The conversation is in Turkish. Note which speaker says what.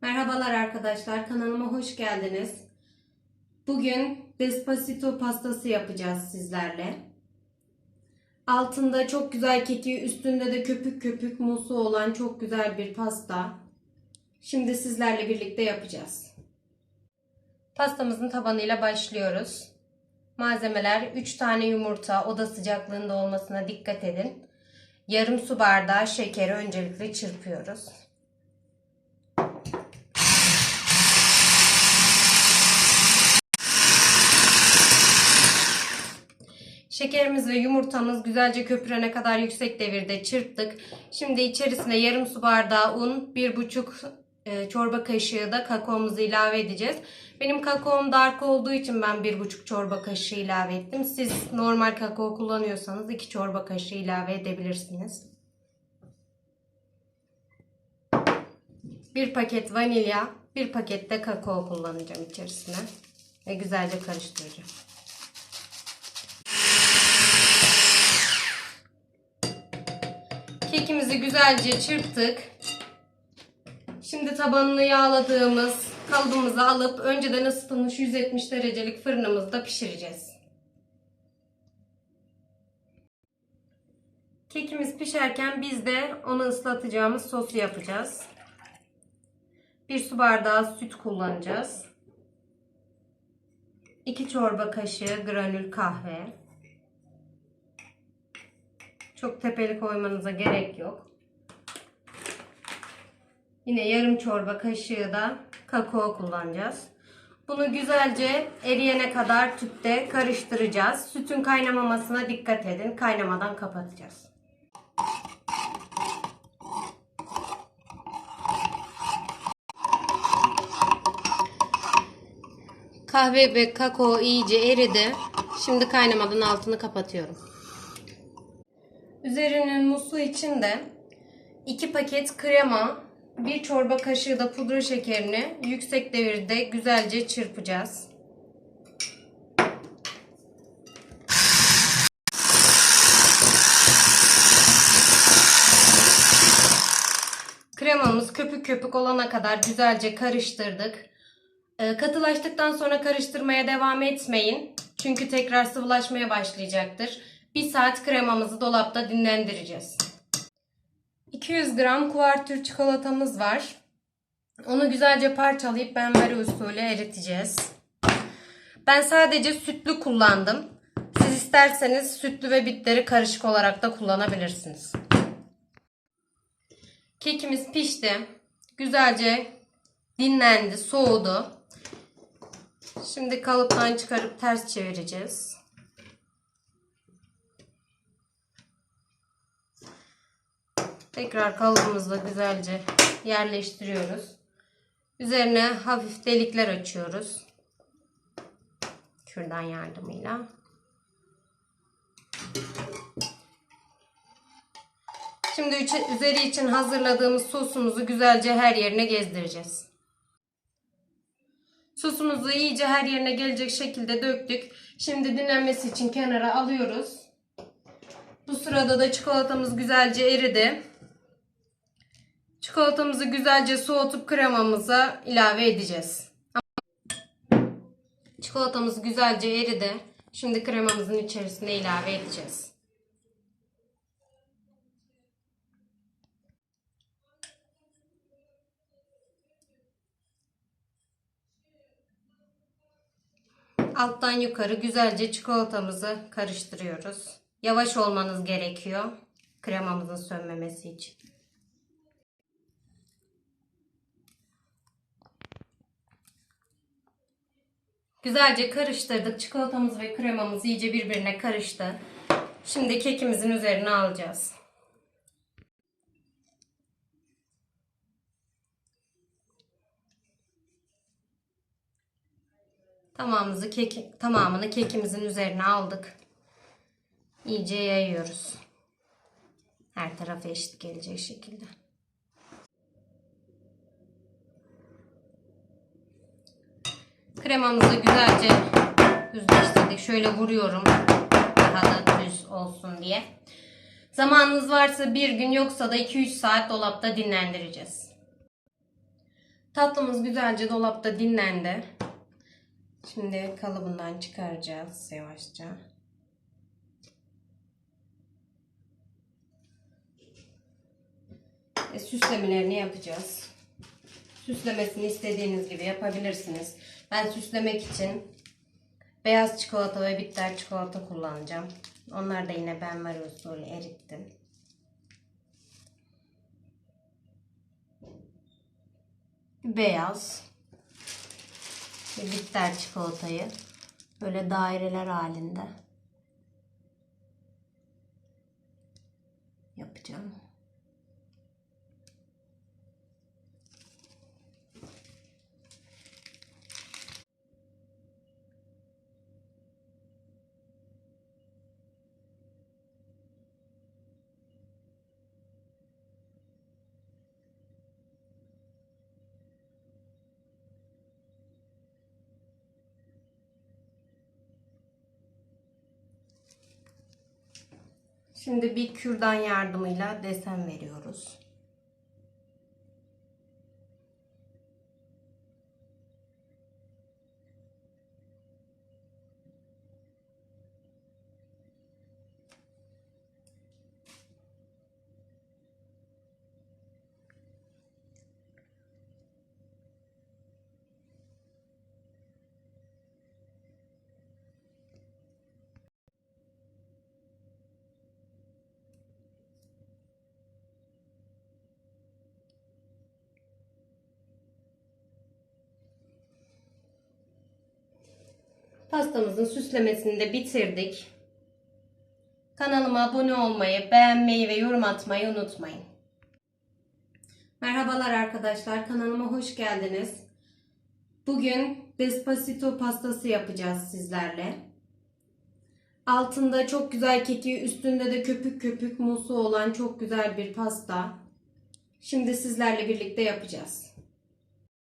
Speaker 1: Merhabalar arkadaşlar, kanalıma hoş geldiniz. Bugün Despacito pastası yapacağız sizlerle. Altında çok güzel keki, üstünde de köpük köpük musu olan çok güzel bir pasta. Şimdi sizlerle birlikte yapacağız. Pastamızın tabanıyla başlıyoruz. Malzemeler 3 tane yumurta, oda sıcaklığında olmasına dikkat edin. Yarım su bardağı şekeri öncelikle çırpıyoruz. Şekerimiz ve yumurtamız güzelce köpürene kadar yüksek devirde çırptık. Şimdi içerisine yarım su bardağı un, bir buçuk e, çorba kaşığı da kakaomuzu ilave edeceğiz. Benim kakaom dark olduğu için ben bir buçuk çorba kaşığı ilave ettim. Siz normal kakao kullanıyorsanız iki çorba kaşığı ilave edebilirsiniz. Bir paket vanilya, bir paket de kakao kullanacağım içerisine. Ve güzelce karıştıracağım. Kekimizi güzelce çırptık. Şimdi tabanını yağladığımız kalıbımızı alıp önceden ısıtılmış 170 derecelik fırınımızda pişireceğiz. Kekimiz pişerken biz de onu ıslatacağımız sosu yapacağız. Bir su bardağı süt kullanacağız. 2 çorba kaşığı granül kahve. Çok tepeli koymanıza gerek yok. Yine yarım çorba kaşığı da kakao kullanacağız. Bunu güzelce eriyene kadar tüpte karıştıracağız. Sütün kaynamamasına dikkat edin. Kaynamadan kapatacağız. Kahve ve kakao iyice eridi. Şimdi kaynamadan altını kapatıyorum. Üzerinin musu için de 2 paket krema, 1 çorba kaşığı da pudra şekerini yüksek devirde güzelce çırpacağız. Kremamız köpük köpük olana kadar güzelce karıştırdık. Ee, Katılaştıktan sonra karıştırmaya devam etmeyin. Çünkü tekrar sıvılaşmaya başlayacaktır. 1 saat kremamızı dolapta dinlendireceğiz. 200 gram kuvertür çikolatamız var. Onu güzelce parçalayıp benmari usulü eriteceğiz. Ben sadece sütlü kullandım. Siz isterseniz sütlü ve bitleri karışık olarak da kullanabilirsiniz. Kekimiz pişti. Güzelce dinlendi, soğudu. Şimdi kalıptan çıkarıp ters çevireceğiz. Tekrar kalıbımızla güzelce yerleştiriyoruz. Üzerine hafif delikler açıyoruz. Kürdan yardımıyla. Şimdi üzeri için hazırladığımız sosumuzu güzelce her yerine gezdireceğiz. Sosumuzu iyice her yerine gelecek şekilde döktük. Şimdi dinlenmesi için kenara alıyoruz. Bu sırada da çikolatamız güzelce eridi. Çikolatamızı güzelce soğutup kremamıza ilave edeceğiz. Çikolatamız güzelce eridi. Şimdi kremamızın içerisine ilave edeceğiz. Alttan yukarı güzelce çikolatamızı karıştırıyoruz. Yavaş olmanız gerekiyor kremamızın sönmemesi için. Güzelce karıştırdık. Çikolatamız ve kremamız iyice birbirine karıştı. Şimdi kekimizin üzerine alacağız. Tamamımızı kek, tamamını kekimizin üzerine aldık. İyice yayıyoruz. Her tarafa eşit gelecek şekilde. Kremamızı güzelce düzleştirdik. Şöyle vuruyorum. Daha da düz olsun diye. Zamanınız varsa bir gün yoksa da 2-3 saat dolapta dinlendireceğiz. Tatlımız güzelce dolapta dinlendi. Şimdi kalıbından çıkaracağız yavaşça. E, süslemelerini yapacağız. Süslemesini istediğiniz gibi yapabilirsiniz. Ben süslemek için beyaz çikolata ve bitter çikolata kullanacağım. Onlar da yine ben var usulü erittim. Beyaz ve bitter çikolatayı böyle daireler halinde yapacağım. Şimdi bir kürdan yardımıyla desen veriyoruz. Pastamızın süslemesini de bitirdik. Kanalıma abone olmayı, beğenmeyi ve yorum atmayı unutmayın. Merhabalar arkadaşlar, kanalıma hoş geldiniz. Bugün Despacito pastası yapacağız sizlerle. Altında çok güzel keki, üstünde de köpük köpük musu olan çok güzel bir pasta. Şimdi sizlerle birlikte yapacağız.